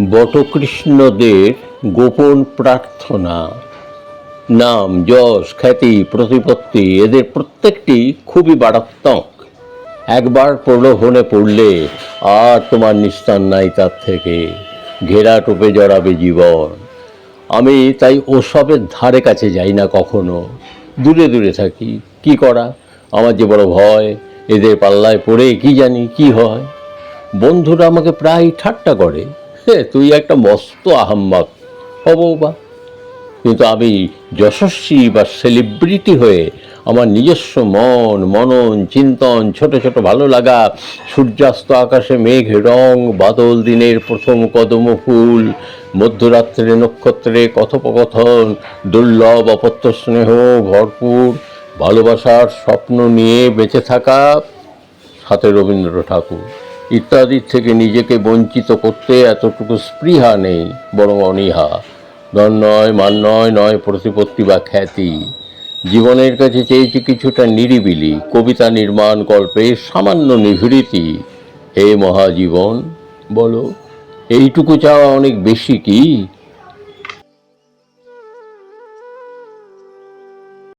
বটকৃষ্ণদের গোপন প্রার্থনা। নাম, যশ, খ্যাতি, প্রতিপত্তি, এদের প্রত্যেকটি খুবই মারাত্মক একবার প্রলোভনে পড়লে আর তোমার নিস্তার নাই তার থেকে। ঘেরা টোপে জড়াবে জীবন। আমি তাই ওসবের ধারে কাছে যাই না কখনো। দূরে দূরে থাকি। কি করা? আমার যে বড় ভয়, এদের পাল্লায় পড়ে কি জানি কি হয়। বন্ধুরা আমাকে প্রায় ঠাট্টা করে। হে, তুই একটা মস্ত আহাম্মক। হব বা কিন্তু আমি যশস্বী বা সেলিব্রিটি হয়ে আমার নিজস্ব মন, মনন, চিন্তন, ছোট ছোট, ভালো লাগা, সূর্যাস্ত আকাশে মেঘ, রং, বাদল, দিনের প্রথম কদম ফুল, মধ্যরাত্রে নক্ষত্রে কথোপকথন, দুর্লভ অপত্য স্নেহ, ভরপুর, ভালোবাসার স্বপ্ন নিয়ে বেঁচে থাকা সাথে রবীন্দ্র ঠাকুর। ইত্যাদির থেকে নিজেকে বঞ্চিত করতে এতটুকু স্পৃহা নেই, বরং অনীহা। ধন নয় মান নয় নয় প্রতিপত্তি বা খ্যাতি। জীবনের কাছে চেয়েছি কিছুটা নিরিবিলি, কবিতা নির্মাণ গল্পের সামান্য নিভৃতি। হে মহাজীবন, বলো, এইটুকু চাওয়া অনেক বেশি কি?